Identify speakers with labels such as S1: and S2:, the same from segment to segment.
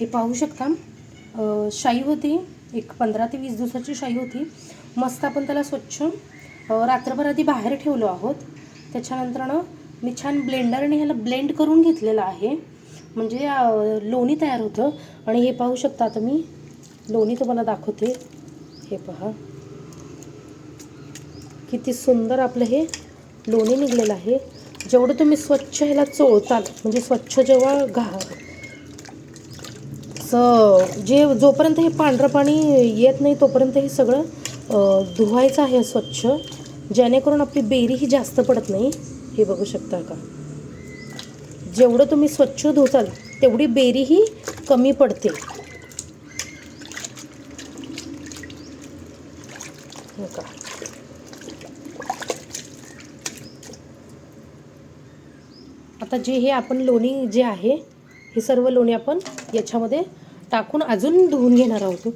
S1: हे पाहू शकता. शाई होती एक पंधरा ते वीस दिवसाची शाई होती. मस्त आपण त्याला स्वच्छ रात्रभर आधी बाहेर ठेवलो आहोत. त्याच्यानंतरनं मी छान ब्लेंडरने ह्याला ब्लेंड करून घेतलेलं आहे. म्हणजे लोणी तयार होतं. आणि हे पाहू शकता आता मी. लोणी तुम्हाला दाखवते. हे पहा. किती सुंदर आपलं हे लोणी निघलेलं आहे. जेवढं तुम्ही स्वच्छ ह्याला चोळताल म्हणजे स्वच्छ जेव्हा घा असं जे जोपर्यंत हे पांढरं पाणी येत नाही तोपर्यंत हे सगळं धुवायचं आहे स्वच्छ. जेणेकरून आपली बेरी ही जास्त पडत नाही. हे बघू शकता का? जेवढं तुम्ही स्वच्छ धुताल तेवढी बेरी ही कमी पडते. का आता जे हे आपण लोणी जे आहे हे सर्व लोणी आपण याच्यामध्ये टाकून अजून धुवून घेणार आहोत.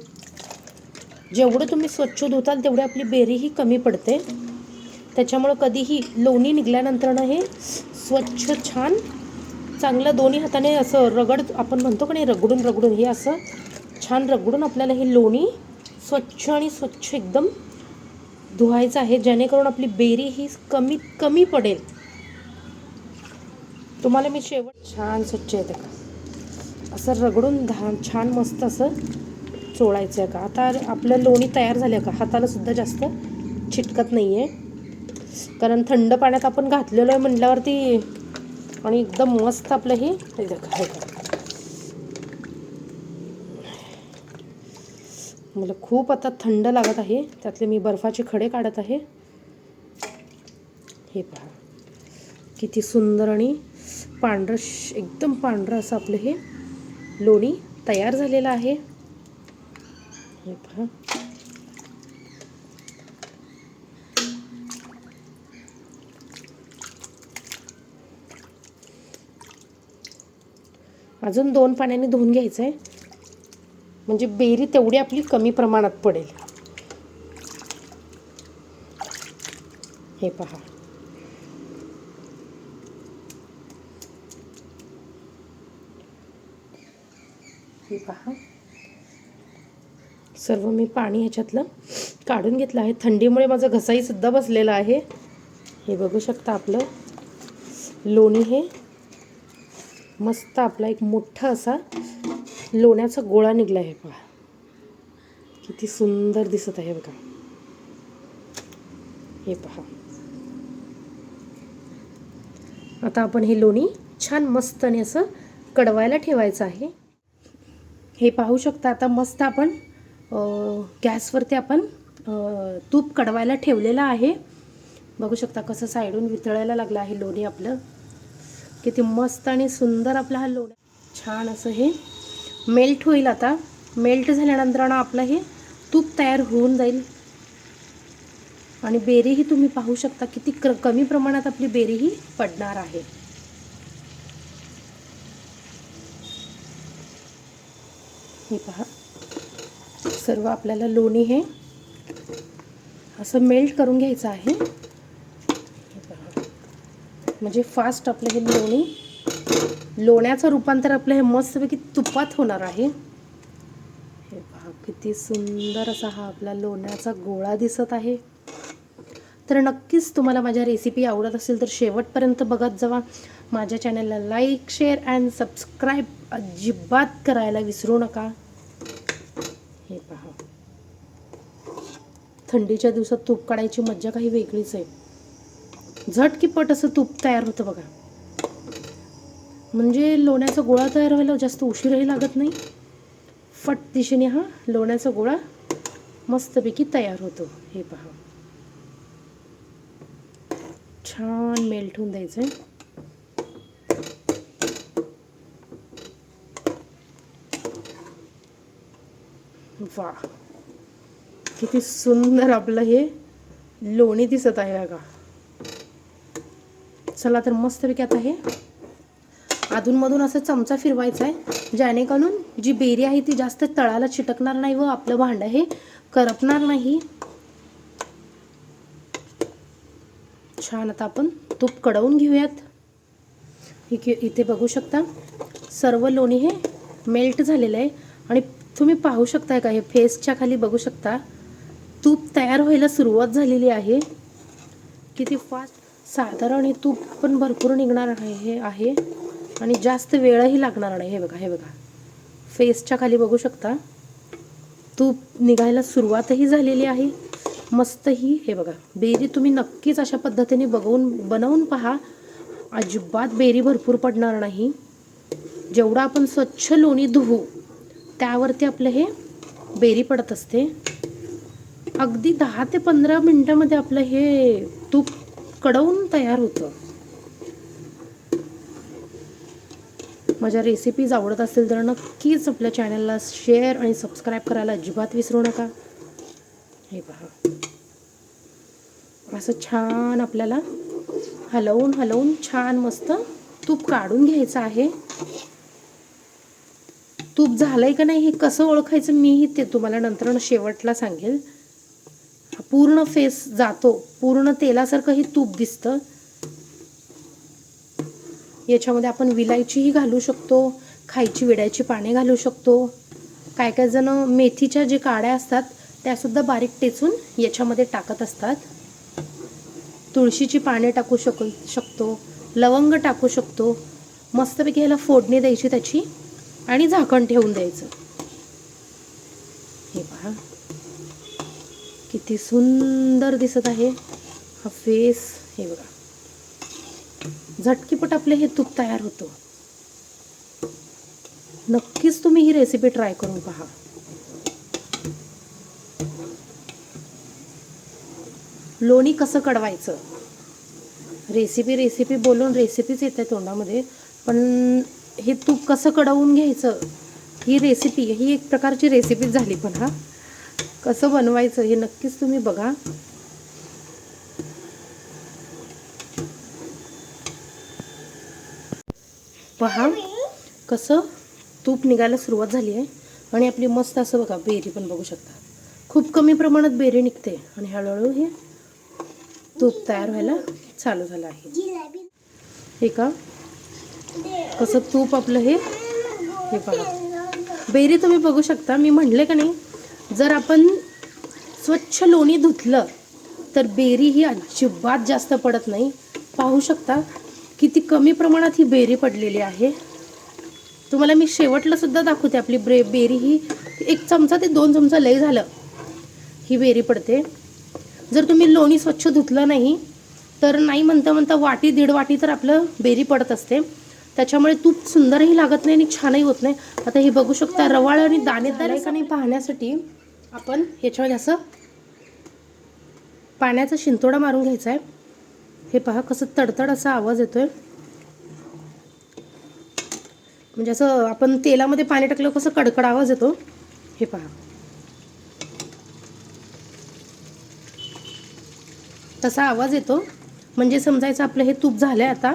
S1: जेवढं तुम्ही स्वच्छ धुताल तेवढी आपली बेरी ही कमी पडते. त्याच्यामुळं कधीही लोणी निघाल्यानंतरनं हे स्वच्छ छान चांगलं दोन्ही हाताने असं रगड आपण म्हणतो का नाही रगडून रगडून हे असं छान रगडून आपल्याला हे लोणी स्वच्छ आणि स्वच्छ एकदम धुवायचं आहे. जेणेकरून आपली बेरी ही कमीत कमी पडेल. तुम्हाला मी शेवट छान स्वच्छ येते का? असं रगडून धा छान मस्त असं चोळायचं आहे का? आता आपलं लोणी तयार झालं का? हातालासुद्धा जास्त चिटकत नाही आहे कारण थंड पाण्यात आपण घातलेलं आहे म्हटल्यावरती आणि एकदम मस्त आपलं हे मला खूप आता थंड लागत आहे. त्यातले मी बर्फाचे खडे काढत आहे. हे पहा. किती सुंदर आणि पांढरं श- एकदम पांढरं असं आपलं हे लोणी तयार झालेलं आहे. हे पहा. अजून दोन पाण्याने धुवून घ्यायचं आहे म्हणजे बेरी तेवढी आपली कमी प्रमाणात पडेल. हे पहा. हे पहा. सर्व मी पाणी ह्याच्यातलं काढून घेतलं आहे. थंडीमुळे माझा घसाही सुद्धा बसलेला आहे. हे बघू शकता आपलं. लोणी हे मस्त आपला एक मोठा असा लोण्याचा गोळा निघला आहे पहा. किती सुंदर दिसत आहे बघा. हे पहा. आता आपण हे लोणी छान मस्त आणि असं कडवायला ठेवायचं आहे. हे पाहू शकता. आता मस्त आपण गॅसवरती आपण तूप कडवायला ठेवलेलं आहे. बघू शकता कसं साईडून वितळायला लागलं आहे लोणी आपलं. किती मस्त आणि सुंदर आपला हा लोणी. छान असं हे मेल्ट होईल आता. मेल्ट झाल्यानंतर आपलं हे तूप तयार होऊन जाईल. आणि बेरीही तुम्ही पाहू शकता किती क कमी प्रमाणात आपली बेरीही पडणार आहे. हे पहा. सर्व आपल्याला लोणी हे असं मेल्ट करून घ्यायचं आहे. हे पहा. म्हणजे फास्ट आपलं हे लोणी लोण्याचं रूपांतर आपलं हे मस्तपैकी तुपात होणार आहे. हे पहा किती सुंदर असा हा आपला लोण्याचा गोळा दिसत आहे. तर नक्कीच तुम्हाला माझ्या रेसिपी आवडत असेल तर शेवटपर्यंत बघत जावा. माझ्या चॅनलला लाईक शेअर अँड सबस्क्राईब अजिबात करायला विसरू नका. हे पहा. थंडीच्या दिवसात तूप काढायची मज्जा काही वेगळीच आहे. झटकीपट असं तूप तयार होतं बघा. म्हणजे लोण्याचा गोळा तयार व्हायला जास्त उशीरही लागत नाही. फट दिशेने हा लोण्याचा गोळा मस्तपैकी तयार होतो. हे पहा. छान मेल्ट होऊन द्यायचं आहे वा. किती सुंदर आपलं हे लोणी दिसत आहे बघा. चला तर मस्तपैकी आता हे अधूनमधून असं चमचा फिरवायचा आहे जेणेकरून जी बेरी आहे ती जास्त तळाला चिटकणार नाही व आपलं भांडं हे करपणार नाही. छान आता आपण तूप कडवून घेऊयात. इथे इथे बघू शकता. सर्व लोणी हे मेल्ट झालेलं आहे. आणि तुम्ही पाहू शकताय का? हे फेसच्या खाली बघू शकता. तूप तयार व्हायला सुरुवात झालेली आहे. किती फास्ट साधारण हे तूप पण भरपूर निघणार आहे हे आहे. आणि जास्त वेळही लागणार नाही. हे बघा हे बघा. फेसच्या खाली बघू शकता. तूप निघायला सुरुवातही झालेली आहे. मस्तही हे बघा. बेरी तुम्ही नक्कीच अशा पद्धतीने बघून बनवून पहा. अजिबात बेरी भरपूर पडणार नाही. जेवढा आपण स्वच्छ लोणी धुवू त्यावरती आपलं हे बेरी पडत असते. अगदी दहा ते पंधरा मिनटामध्ये आपलं हे तूप कडवून तयार होतं. माझ्या रेसिपीज आवडत असेल तर नक्कीच आपल्या चॅनलला शेअर आणि सबस्क्राईब करायला अजिबात विसरू नका. हे पहा. असं छान आपल्याला हलवून हलवून छान मस्त तूप काढून घ्यायचं आहे. तूप झालंय का नाही हे कसं ओळखायचं मीही ते तुम्हाला नंतर शेवटला सांगेल. पूर्ण फेस जातो पूर्ण तेलासारखं हे तूप दिसतं. याच्यामध्ये आपण विलायचीही घालू शकतो खायची विड्याची पाने घालू शकतो. काय काय जण मेथीच्या जे काड्या असतात त्यासुद्धा बारीक टेचून याच्यामध्ये टाकत असतात. तुळशीची पाने टाकू शक शकतो लवंग टाकू शकतो. मस्तपैकी ह्याला फोडणी द्यायची त्याची. आणि झाकण ठेवून द्यायचं. हे पहा. किती सुंदर दिसत आहे हा फेस. हे बघा. झटकीपट आपले हे तूप तयार होतो. नक्कीच तुम्ही ही रेसिपी ट्राय करून पहा. लोणी कसं कडवायचं? रेसिपी रेसिपी बोलून रेसिपीच येते तोंडामध्ये पण हे तूप कसं कडवून घ्यायचं? ही रेसिपी ही एक प्रकारची रेसिपीच झाली पण हा. कसं बनवायचं हे नक्कीच तुम्ही बघा. पहा कसं तूप निघायला सुरुवात झाली आहे. आणि आपली मस्त असं बघा बेरी पण बघू शकता. खूप कमी प्रमाणात बेरी निघते. आणि हळूहळू हे तूप तयार व्हायला चालू झालं आहे. हे का? कसं तूप आपलं हे? हे पहा बेरी तुम्ही बघू शकता. मी म्हणले का नाही? जर आपण स्वच्छ लोणी धुतलं तर बेरी ही अजिबात जास्त पडत नाही. पाहू शकता किती कमी प्रमाणात ही बेरी पडलेली आहे. तुम्हाला मी शेवटला सुद्धा दाखवते आपली ब्रे बेरी ही. एक चमचा ते दोन चमचा लय झालं. ही बेरी पडते. जर तुम्ही लोणी स्वच्छ धुतलं नाही तर नाही म्हणता म्हणता वाटी दीड वाटी तर आपलं बेरी पडत असते. त्याच्यामुळे तूप सुंदरही लागत नाही आणि छानही होत नाही. आता हे बघू शकता रवाळ आणि दाणेदार आहे का नाही पाहण्यासाठी आपण ह्याच्यामध्ये असं पाण्याचा शिंतोडा मारून घ्यायचा आहे. हे पहा कसं तडतड असा आवाज येतोय. म्हणजे असं आपण तेलामध्ये पाणी टाकलं कसं कडकड आवाज येतो. हे पहा. तसा आवाज येतो. म्हणजे समजायचं आपलं हे तूप झालं आहे आता.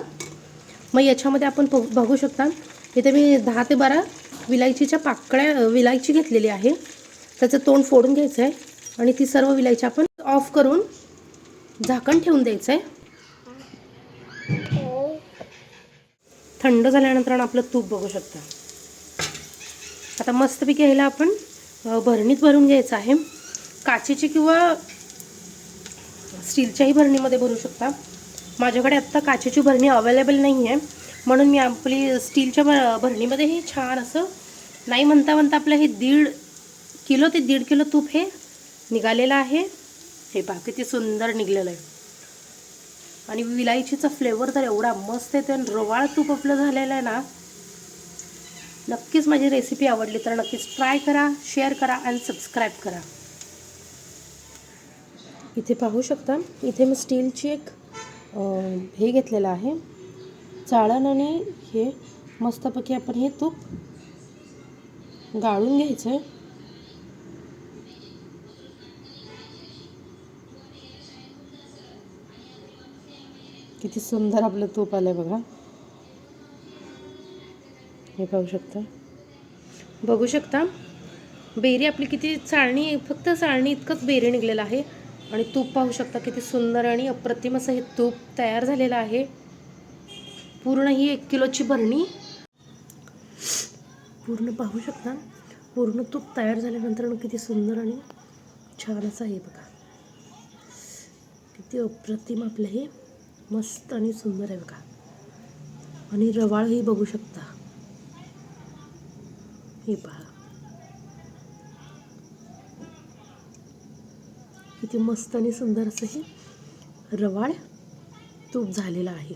S1: मग याच्यामध्ये आपण बघू शकता इथे मी दहा ते बारा विलायचीच्या पाकळ्या विलायची घेतलेली आहे. त्याचं तोंड फोडून घ्यायचं आहे आणि ती सर्व विलायची आपण ऑफ करून झाकण ठेवून द्यायचं आहे थंड झाल्यानंतर आपलं तूप बघू शकता. आता मस्तपैकी ह्याला आपण भरणीत भरून घ्यायचं आहे. काचेची किंवा स्टीलच्याही भरणीमध्ये भरू शकता. माझ्याकडे आत्ता काचेची भरणी अवेलेबल नाही आहे म्हणून मी आपली स्टीलच्या भ भरणीमध्ये हे छान असं नाही म्हणता म्हणता आपलं हे दीड किलो ते दीड किलो तूप हे निघालेलं आहे. हे पहा किती सुंदर निघलेलं आहे. आणि विलायचीचा फ्लेवर तर एवढा मस्त आहे आणि रवाळ तूप आपलं झालेलं आहे ना. नक्कीच माझी रेसिपी आवडली तर नक्कीच ट्राय करा शेअर करा आणि सबस्क्राईब करा. इथे पाहू शकता इथे मी स्टीलची एक हे घेतलेलं आहे. चाळण आणि हे मस्तपैकी आपण हे तूप गाळून घ्यायचं. आहे किती सुंदर आपलं तूप आलं बघा. हे पाहू शकता. बघू शकता बेरी आपली किती चाळणी फक्त चाळणी इतकंच बेरी निघलेलं आहे. आणि तूप पाहू शकता किती सुंदर आणि अप्रतिम असं हे तूप तयार झालेलं आहे. पूर्ण ही एक किलोची भरणी पूर्ण पाहू शकता. पूर्ण तूप तयार झाल्यानंतर किती सुंदर आणि छान असं आहे बघा. किती अप्रतिम आपलं हे मस्त आणि सुंदर आहे बघा. आणि रवाळही बघू शकता. हे पहा. किती मस्त आणि सुंदर असं हे रवाळ तूप झालेलं आहे.